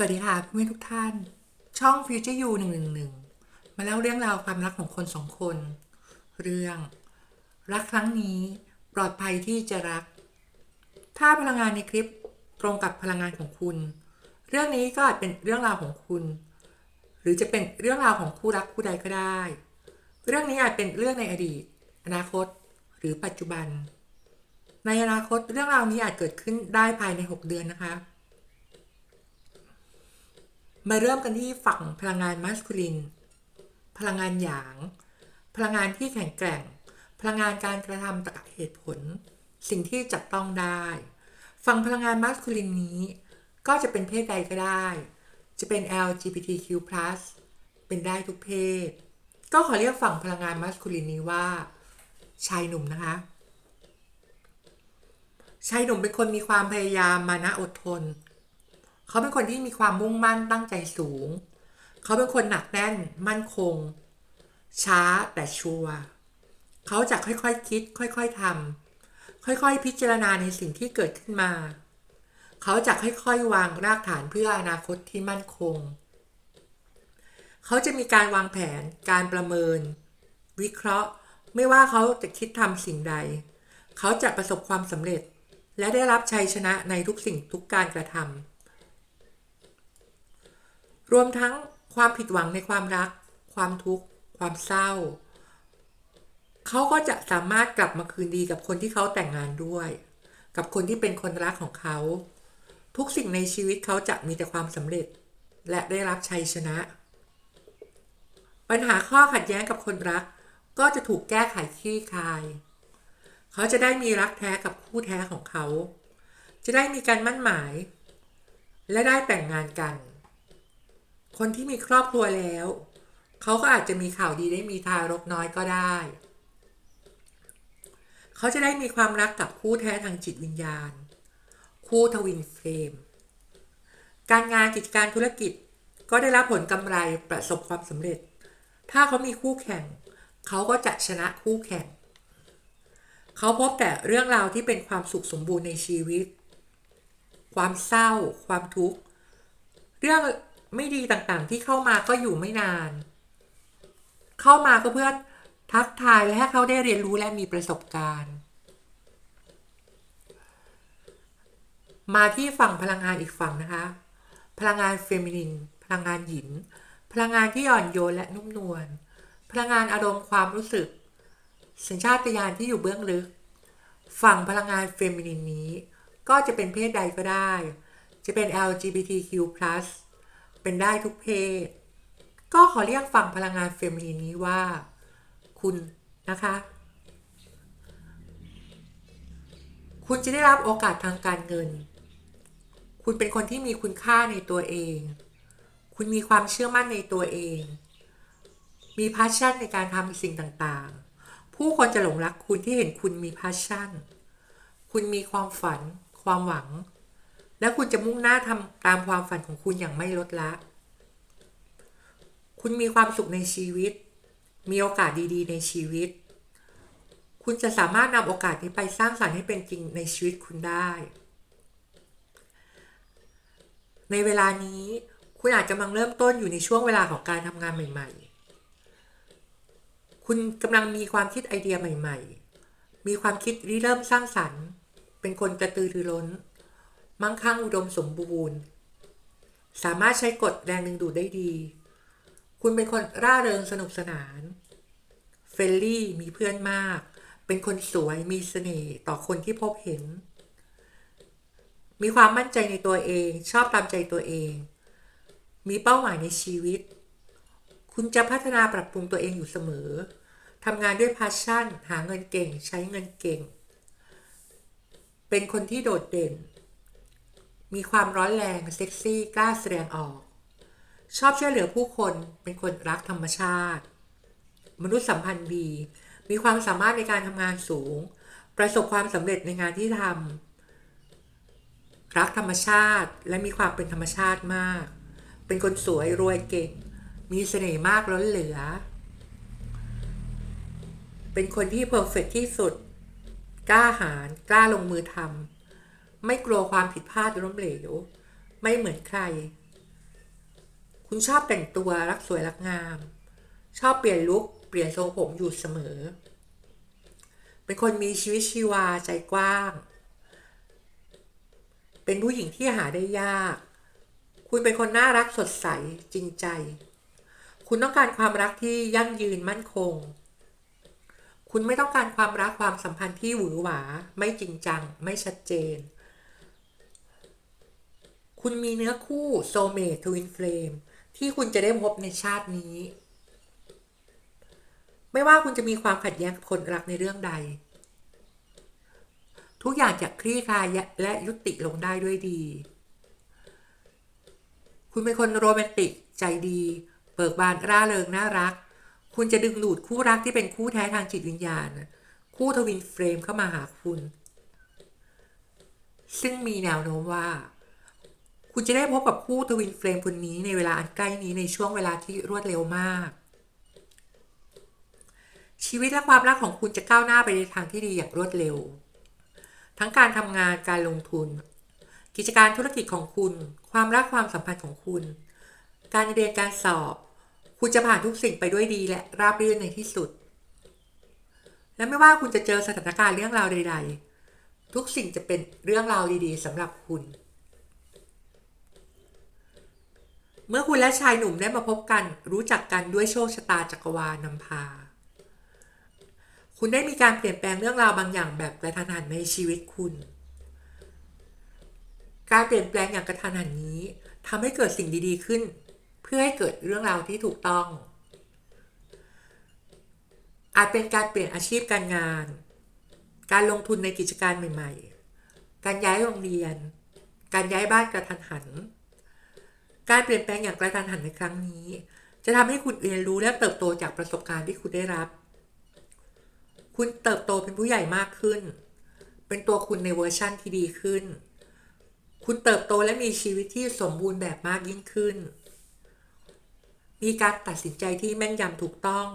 สวัสดีค่ะเพื่อนทุกท่าน ช่อง Future You 111 มาเล่าเรื่องราวความรักของคนสองคน เรื่อง รักครั้งนี้ปลอดภัยที่จะรัก ถ้าพลังงานในคลิปตรงกับพลังงานของคุณ เรื่องนี้ก็อาจเป็นเรื่องราวของคุณ หรือจะเป็นเรื่องราวของคู่รักคู่ใดก็ได้ เรื่องนี้อาจเป็นเรื่องในอดีต อนาคต หรือปัจจุบัน ในอนาคตเรื่องราวนี้อาจเกิดขึ้นได้ภายใน 6 เดือนนะคะ มาเริ่มกันที่ฝั่งพลังงานมัสคูลิน พลังงานหยาง พลังงานที่แข็งแกร่ง พลังงานการกระทำตรกะเหตุผล สิ่งที่จับต้องได้ ฝั่งพลังงานมัสคูลินนี้ ก็จะเป็นเพศใดก็ได้ จะเป็น LGBTQ+ เป็นได้ทุกเพศ ก็ขอเรียกฝั่งพลังงานมัสคูลินนี้ว่า ชายหนุ่มนะคะ ชายหนุ่มเป็นคนมีความพยายามมานะอดทน เขาเป็นคนที่มีความมุ่งมั่นตั้งใจสูง เขาเป็นคนหนักแน่น มั่นคง ช้าแต่ชัวร์เขาจะค่อยๆคคิด ค่อย ๆทำค่อยๆ พิจารณาในสิ่งที่เกิดขึ้นมา เขาจะค่อย ๆ วางรากฐานเพื่ออนาคตที่มั่นคง เขาจะมีการวางแผน การประเมิน วิเคราะห์ ไม่ว่าเขาจะคิดทำสิ่งใด เขาจะประสบความสำเร็จ และได้รับชัยชนะในทุกสิ่งทุกการกระทำ รวมทั้งความผิดหวังในความรัก ความทุกข์ ความเศร้า เขาก็จะสามารถกลับมาคืนดีกับคนที่เขาแต่งงานด้วย กับคนที่เป็นคนรักของเขา ทุกสิ่งในชีวิตเขาจะมีแต่ความสำเร็จ และได้รับชัยชนะ ปัญหาข้อขัดแย้งกับคนรัก ก็จะถูกแก้ไขคลี่คลาย เขาจะได้มีรักแท้กับคู่แท้ของเขา จะได้มีการมั่นหมาย และได้แต่งงานกัน คนที่มีครอบครัวแล้ว เขาก็อาจจะมีข่าวดีได้มีทารกน้อยก็ได้ เขาจะได้มีความรักกับคู่แท้ทางจิตวิญญาณ คู่ทวินเฟรม การงานกิจการธุรกิจก็ได้รับผลกำไรประสบความสำเร็จ ถ้าเขามีคู่แข่ง เขาก็จะชนะคู่แข่ง เขาพบแต่เรื่องราวที่เป็นความสุขสมบูรณ์ในชีวิต ความเศร้า ความทุกข์ เรื่อง ไม่ดีต่างๆ ที่เข้ามาก็อยู่ไม่นาน เข้ามาก็เพื่อทักทายและให้เขาได้เรียนรู้และมีประสบการณ์ มาที่ฝั่งพลังงานอีกฝั่งนะคะ พลังงานเฟมินิน พลังงานหญิง พลังงานที่อ่อนโยนและนุ่มนวล พลังงานอารมณ์ความรู้สึก สัญชาตญาณที่อยู่เบื้องลึก ฝั่งพลังงานเฟมินินนี้ ก็จะเป็นเพศใดก็ได้ จะเป็น LGBTQ+ เป็นได้ทุกเพศ ก็ขอเรียกฝั่งพลังงานเฟมินินนี้ว่า คุณนะคะ คุณจะได้รับโอกาสทางการเงิน คุณเป็นคนที่มีคุณค่าในตัวเอง คุณมีความเชื่อมั่นในตัวเอง มีพาชั่นในการทำสิ่งต่างๆ ผู้คนจะหลงรักคุณที่เห็นคุณมีพาชั่น คุณมีความฝัน ความหวัง และคุณจะมุ่งหน้าทำตามความฝันของคุณอย่างไม่ลดละ คุณมีความสุขในชีวิต มีโอกาสดีๆ ในชีวิต คุณจะสามารถนำโอกาสนี้ไปสร้างสรรค์ให้เป็นจริงในชีวิตคุณได้ ในเวลานี้คุณอาจจะกำลังเริ่มต้นอยู่ในช่วงเวลาของการทำงานใหม่ ๆ คุณกำลังมีความคิดไอเดียใหม่ ๆ มีความคิดริเริ่มสร้างสรรค์ เป็นคนกระตือรือร้น มั่งคั่งอุดมสมบูรณ์ สามารถใช้กฎแรงดึงดูดได้ดี คุณเป็นคนร่าเริงสนุกสนาน เฟรนลี่มีเพื่อนมาก เป็นคนสวยมีเสน่ห์ต่อคนที่พบเห็น มีความมั่นใจในตัวเอง ชอบตามใจตัวเอง มีเป้าหมายในชีวิต คุณจะพัฒนาปรับปรุงตัวเองอยู่เสมอทำงานด้วยพาชั่น หาเงินเก่ง ใช้เงินเก่ง เป็นคนที่โดดเด่น มีความร้อนแรงเซ็กซี่กล้าแสดงออก ชอบช่วยเหลือผู้คนเป็นคนรักธรรมชาติ มนุษยสัมพันธ์ดี มีความสามารถในการทำงานสูง ประสบความสำเร็จในงานที่ทำรักธรรมชาติและมีความเป็นธรรมชาติมาก เป็นคนสวยรวยเก่ง มีเสน่ห์มากล้นเหลือ เป็นคนที่เพอร์เฟกที่สุด กล้าหาญกล้าลงมือทำ ไม่กลัวความผิดพลาดล้มเหลว ไม่เหมือนใคร คุณชอบแต่งตัวรักสวยรักงาม ชอบเปลี่ยนลุคเปลี่ยนทรงผมอยู่เสมอ เป็นคนมีชีวิตชีวาใจกว้าง เป็นผู้หญิงที่หาได้ยาก คุณเป็นคนน่ารักสดใสจริงใจ คุณต้องการความรักที่ยั่งยืนมั่นคง คุณไม่ต้องการความรักความสัมพันธ์ที่หวือหวา ไม่จริงจัง ไม่ชัดเจน คุณมีเนื้อคู่โซเมททวินเฟลมที่คุณจะได้พบในชาตินี้ ไม่ว่าคุณจะมีความขัดแย้งกับคนรักในเรื่องใด ทุกอย่างจะคลี่คลายและยุติลงได้ด้วยดี คุณเป็นคนโรแมนติกใจดี เบิกบานร่าเริงน่ารัก คุณจะดึงดูดคู่รักที่เป็นคู่แท้ทางจิตวิญญาณ คู่ทวินเฟรมเข้ามาหาคุณ ซึ่งมีแนวโน้มว่า คุณจะได้พบกับคู่ทวินเฟรมคนนี้ในเวลาอันใกล้นี้ในช่วงเวลาที่รวดเร็วมาก ชีวิตและความรักของคุณจะก้าวหน้าไปในทางที่ดีอย่างรวดเร็ว ทั้งการทำงานการลงทุน กิจการธุรกิจของคุณ ความรักความสัมพันธ์ของคุณ การเรียนการสอบ คุณจะผ่านทุกสิ่งไปด้วยดีและราบรื่นในที่สุด และไม่ว่าคุณจะเจอสถานการณ์เรื่องราวใด ๆ ทุกสิ่งจะเป็นเรื่องราวดีๆสำหรับคุณ เมื่อคุณและชายหนุ่มได้มาพบกัน รู้จักกันด้วยโชคชะตาจักรวาลนำพา คุณได้มีการเปลี่ยนแปลงเรื่องราวบางอย่างแบบกระทันหันในชีวิตคุณ การเปลี่ยนแปลงอย่างกระทันหันนี้ทำให้เกิดสิ่งดีๆขึ้น เพื่อให้เกิดเรื่องราวที่ถูกต้อง อาจเป็นการเปลี่ยนอาชีพการงาน การลงทุนในกิจการใหม่ ๆ การย้ายโรงเรียน การย้ายบ้านกระทันหัน การเปลี่ยนแปลงอย่างกระทันหันในครั้งนี้ จะทำให้คุณเรียนรู้และเติบโตจากประสบการณ์ที่คุณได้รับ คุณเติบโตเป็นผู้ใหญ่มากขึ้น เป็นตัวคุณในเวอร์ชั่นที่ดีขึ้น คุณเติบโตและมีชีวิตที่สมบูรณ์แบบมากยิ่งขึ้น มีการตัดสินใจที่แม่นยำถูกต้อง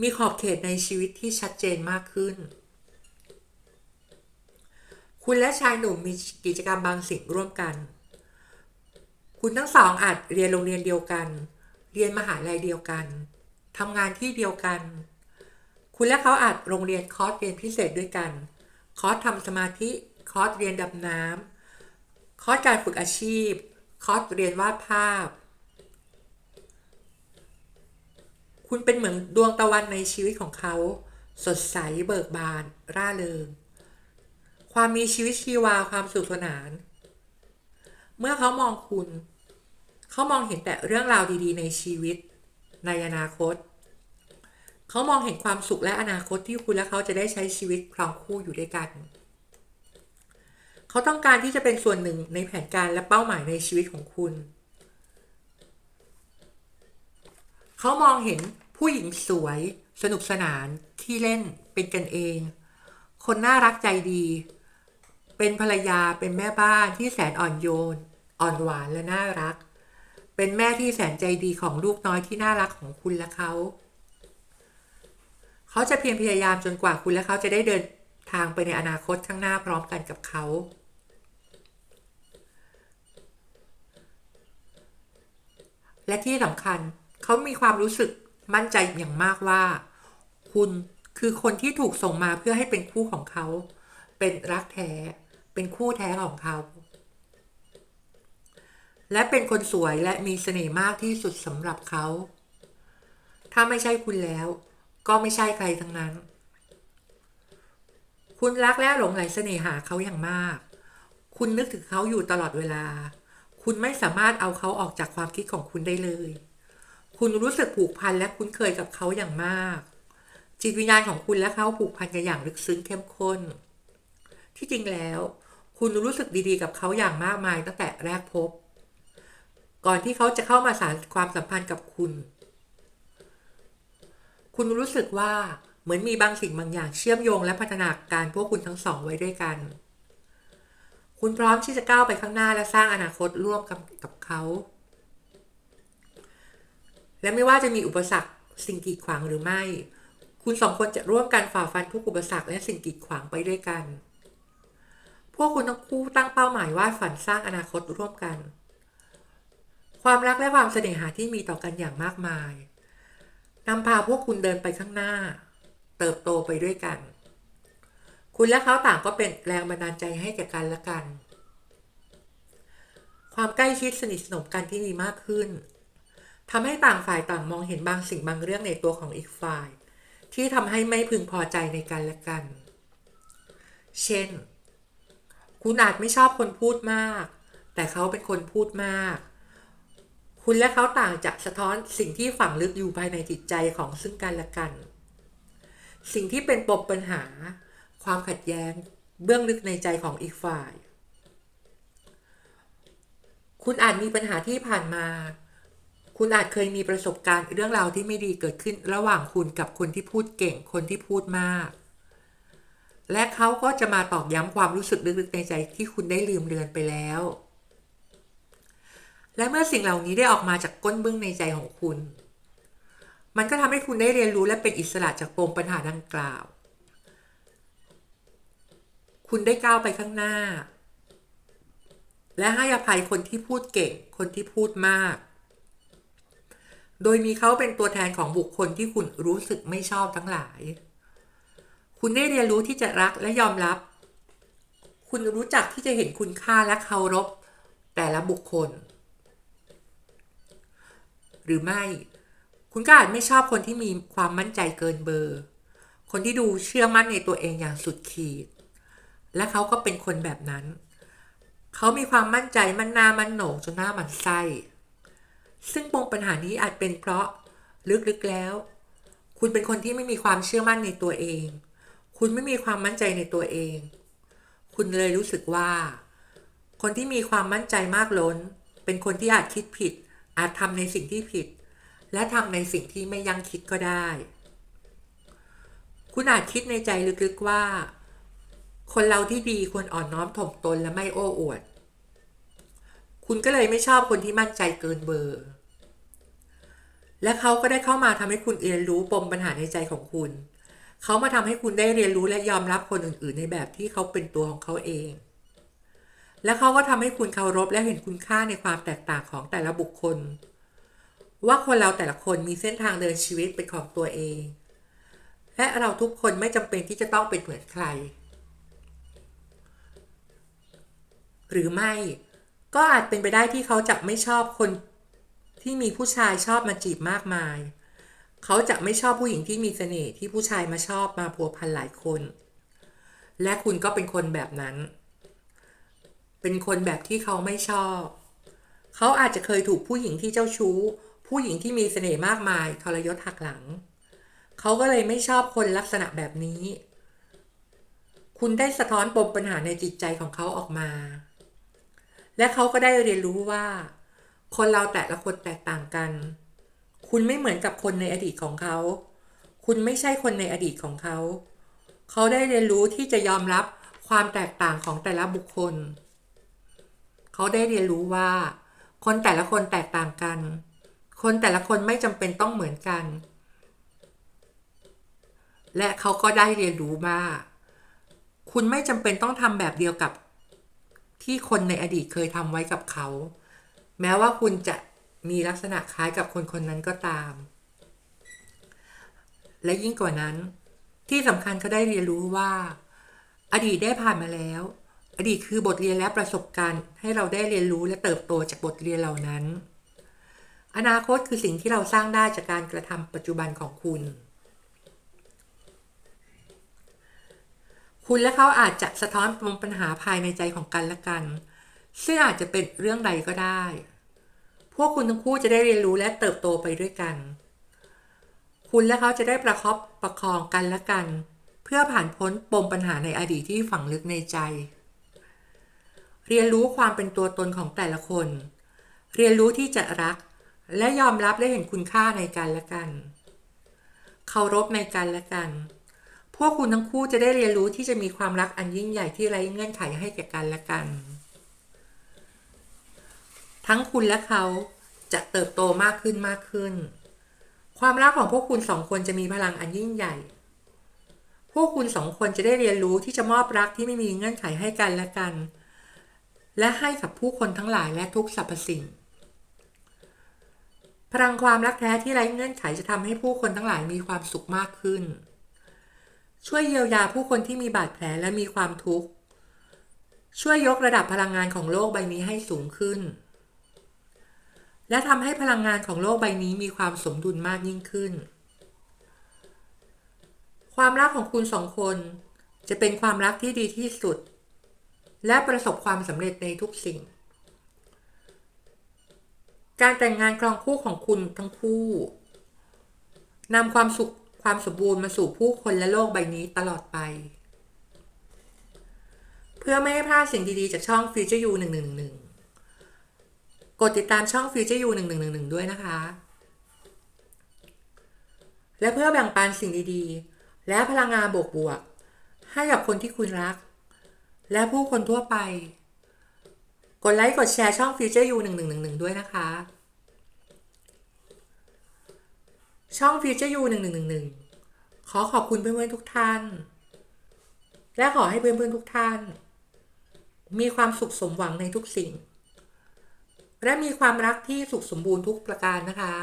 มีขอบเขตในชีวิตที่ชัดเจนมากขึ้นคุณและชายหนุ่มมีกิจกรรมบางสิ่งร่วมกัน คุณทั้งสองอาจเรียนโรงเรียนเดียวกัน เรียนมหาลัยเดียวกันทำงานที่เดียวกัน คุณและเขาอาจโรงเรียนคอร์สเรียนพิเศษด้วยกัน คอร์สทำสมาธิคอร์สเรียนดำน้ำคอร์สการฝึกอาชีพ คอร์สเรียนวาดภาพ คุณเป็นเหมือนดวงตะวันในชีวิตของเขา สดใสเบิกบาน ร่าเริง ความมีชีวิตชีวาความสุขสนาน เมื่อเขามองคุณ เขามองเห็นแต่เรื่องราวดีๆ ในชีวิต ในอนาคต เขามองเห็นความสุขและอนาคตที่คุณและเขาจะได้ใช้ชีวิตครองคู่อยู่ด้วยกัน เขาต้องการที่จะเป็นส่วนหนึ่งในแผนการและเป้าหมายในชีวิตของคุณ เขามองเห็นผู้หญิงสวย สนุกสนานที่เล่นเป็นกันเอง คนน่ารักใจดีเป็นภรรยาเป็นแม่บ้านที่แสนอ่อนโยน อ่อนหวานและน่ารัก เป็นแม่ที่แสนใจดีของลูกน้อยที่น่ารักของคุณและเขา เขาจะเพียรพยายามจนกว่าคุณและเขาจะได้เดินทางไปในอนาคตข้างหน้าพร้อมกันกับเขา และที่สำคัญเขามีความรู้สึกมั่นใจอย่างมากว่า คุณคือคนที่ถูกส่งมาเพื่อให้เป็นคู่ของเขา เป็นรักแท้ เป็นคู่แท้ของเขา และเป็นคนสวยและมีเสน่ห์มากที่สุดสำหรับเขา ถ้าไม่ใช่คุณแล้ว ก็ไม่ใช่ใครทั้งนั้น คุณรักและหลงไหลเสน่หาเขาอย่างมาก คุณนึกถึงเขาอยู่ตลอดเวลา คุณไม่สามารถเอาเขาออกจากความคิดของคุณได้เลย คุณรู้สึกผูกพันและคุ้นเคยกับเขาอย่างมาก จิตวิญญาณของคุณและเขาผูกพันกันอย่างลึกซึ้งเข้มข้น ที่จริงแล้ว คุณรู้สึกดีๆ กับเขาอย่างมากมายตั้งแต่แรกพบ ก่อนที่เขาจะเข้ามาสานความสัมพันธ์กับคุณ คุณรู้สึกว่าเหมือนมีบางสิ่งบางอย่างเชื่อมโยงและพัฒนาการพวกคุณทั้งสองไว้ด้วยกัน คุณพร้อมที่จะก้าวไปข้างหน้าและสร้างอนาคตร่วมกับกับเขา และไม่ว่าจะมีอุปสรรคสิ่งกีดขวางหรือไม่ คุณสองคนจะร่วมกันฝ่าฟันทุกอุปสรรคและสิ่งกีดขวางไปด้วยกัน พวกคุณทั้งคู่ตั้งเป้าหมายว่าฝันสร้างอนาคตร่วมกัน ความรักและความเสน่หาที่มีต่อกันอย่างมากมายนำพาพวกคุณเดินไปข้างหน้า เติบโตไปด้วยกัน คุณและเขาต่างก็เป็นแรงบันดาลใจให้แก่กันและกัน ความใกล้ชิดสนิทสนมกันที่มีมากขึ้นทำให้ต่างฝ่ายต่างมองเห็นบางสิ่งบางเรื่องในตัวของอีกฝ่าย ที่ทำให้ไม่พึงพอใจในกันและกัน เช่น คุณอาจไม่ชอบคนพูดมาก แต่เขาเป็นคนพูดมาก คุณและเขาต่างจะสะท้อนสิ่งที่ฝังลึกอยู่ภายในจิตใจของซึ่งกันและกัน สิ่งที่เป็นปมปัญหา ความขัดแย้ง เบื้องลึกในใจของอีกฝ่าย คุณอาจมีปัญหาที่ผ่านมา คุณอาจเคยมีประสบการณ์เรื่องราวที่ไม่ดีเกิดขึ้นระหว่างคุณกับคนที่พูดเก่ง คนที่พูดมาก และเขาก็จะมาตอกย้ำความรู้สึกลึกๆในใจที่คุณได้ลืมเลือนไปแล้ว และเมื่อสิ่งเหล่านี้ได้ออกมาจากก้นบึ้งในใจของคุณ มันก็ทำให้คุณได้เรียนรู้และเป็นอิสระจากปมปัญหาดังกล่าว คุณได้ก้าวไปข้างหน้า และให้อภัยคนที่พูดเก่ง คนที่พูดมาก โดยมีเขาเป็นตัวแทนของบุคคลที่คุณรู้สึกไม่ชอบทั้งหลาย คุณได้เรียนรู้ที่จะรักและยอมรับ คุณรู้จักที่จะเห็นคุณค่าและเคารพแต่ละบุคคล หรือไม่ คุณก็อาจไม่ชอบคนที่มีความมั่นใจเกินเบอร์ คนที่ดูเชื่อมั่นในตัวเองอย่างสุดขีด และเขาก็เป็นคนแบบนั้น เขามีความมั่นใจมั่นหนามั่นโหนกจนหน้ามันไส้ซึ่งปมปัญหานี้อาจเป็นเพราะลึกๆแล้ว คุณเป็นคนที่ไม่มีความเชื่อมั่นในตัวเอง คุณไม่มีความมั่นใจในตัวเอง คุณเลยรู้สึกว่า คนที่มีความมั่นใจมากล้น เป็นคนที่อาจคิดผิด อาจทำในสิ่งที่ผิด และทำในสิ่งที่ไม่ยังคิดก็ได้ คุณอาจคิดในใจลึกๆว่า คนเราที่ดีควรอ่อนน้อมถ่อมตนและไม่โอ้อวด คุณก็เลยไม่ชอบคนที่มั่นใจเกินเบอร์ และเขาก็ได้เข้ามาทำให้คุณเรียนรู้ปมปัญหาในใจของคุณ เขามาทำให้คุณได้เรียนรู้และยอมรับคนอื่นๆ ในแบบที่เขาเป็นตัวของเขาเอง และเขาก็ทำให้คุณเคารพและเห็นคุณค่าในความแตกต่างของแต่ละบุคคล ว่าคนเราแต่ละคนมีเส้นทางเดินชีวิตเป็นของตัวเอง และเราทุกคนไม่จำเป็นที่จะต้องเป็นเหมือนใคร หรือไม่ก็อาจเป็นไปได้ที่เขาจะไม่ชอบคนที่มีผู้ชายชอบมาจีบมากมาย เขาจะไม่ชอบผู้หญิงที่มีเสน่ห์ที่ผู้ชายมาชอบมาพัวพันหลายคน และคุณก็เป็นคนแบบนั้น เป็นคนแบบที่เขาไม่ชอบ เขาอาจจะเคยถูกผู้หญิงที่เจ้าชู้ ผู้หญิงที่มีเสน่ห์มากมายทรยศหักหลัง เขาก็เลยไม่ชอบคนลักษณะแบบนี้ คุณได้สะท้อนปมปัญหาในจิตใจของเขาออกมา และเขาก็ได้เรียนรู้ว่า คนเราแต่ละคนแตกต่างกัน คุณไม่เหมือนกับคนในอดีตของเขา คุณไม่ใช่คนในอดีตของเขา เขาได้เรียนรู้ที่จะยอมรับความแตกต่างของแต่ละบุคคล เขาได้เรียนรู้ว่า คนแต่ละคนแตกต่างกัน คนแต่ละคนไม่จำเป็นต้องเหมือนกัน และเขาก็ได้เรียนรู้ว่า คุณไม่จำเป็นต้องทำแบบเดียวกับที่คนในอดีตเคยทำไว้กับเขา แม้ว่าคุณจะมีลักษณะคล้ายกับคนคนนั้นก็ตาม และยิ่งกว่านั้น ที่สำคัญเขาได้เรียนรู้ว่า อดีตได้ผ่านมาแล้ว อดีตคือบทเรียนและประสบการณ์ให้เราได้เรียนรู้และเติบโตจากบทเรียนเหล่านั้น อนาคตคือสิ่งที่เราสร้างได้จากการกระทำปัจจุบันของคุณ คุณและเขาอาจจะสะท้อนปมปัญหาภายในใจของกันและกัน ซึ่งอาจจะเป็นเรื่องใดก็ได้ พวกคุณทั้งคู่จะได้เรียนรู้และเติบโตไปด้วยกัน คุณและเขาจะได้ประคบประคองกันและกัน เพื่อผ่านพ้นปมปัญหาในอดีตที่ฝังลึกในใจ เรียนรู้ความเป็นตัวตนของแต่ละคน เรียนรู้ที่จะรัก และยอมรับและเห็นคุณค่าในกันและกัน เคารพในกันและกัน พวกคุณทั้งคู่จะได้เรียนรู้ที่จะมีความรักอันยิ่งใหญ่ที่ไร้เงื่อนไขให้แก่กันและกัน ทั้งคุณและเขาจะเติบโตมากขึ้นมากขึ้น ความรักของพวกคุณสองคนจะมีพลังอันยิ่งใหญ่ พวกคุณสองคนจะได้เรียนรู้ที่จะมอบรักที่ไม่มีเงื่อนไขให้กันและกัน และให้กับผู้คนทั้งหลายและทุกสรรพสิ่ง พลังความรักแท้ที่ไร้เงื่อนไขจะทำให้ผู้คนทั้งหลายมีความสุขมากขึ้น ช่วยเยียวยาผู้คนที่มีบาดแผลและมีความทุกข์ ช่วยยกระดับพลังงานของโลกใบนี้ให้สูงขึ้น และทำให้พลังงานของโลกใบนี้มีความสมดุลมากยิ่งขึ้น ความรักของคุณสองคนจะเป็นความรักที่ดีที่สุด และประสบความสำเร็จในทุกสิ่ง การแต่งงานครองคู่ของคุณทั้งคู่นำความสุขความสมบูรณ์มาสู่ผู้คนและโลกใบนี้ตลอดไป เพื่อไม่ให้พลาดสิ่งดีๆ จากช่อง Future You 1111 กดติดตามช่อง Future You 1111 ด้วยนะคะ และเพื่อแบ่งปันสิ่งดีๆ และพลังงานบวกๆให้กับคนที่คุณรัก และผู้คนทั่วไป กดไลค์กดแชร์ช่อง Future You 1111ด้วยนะคะ ช่อง Future You 1111ขอขอบคุณเพื่อนๆทุกท่าน และขอให้เพื่อนๆทุกท่าน มีความสุขสมหวังในทุกสิ่ง และมีความรักที่สุขสมบูรณ์ทุกประการนะคะ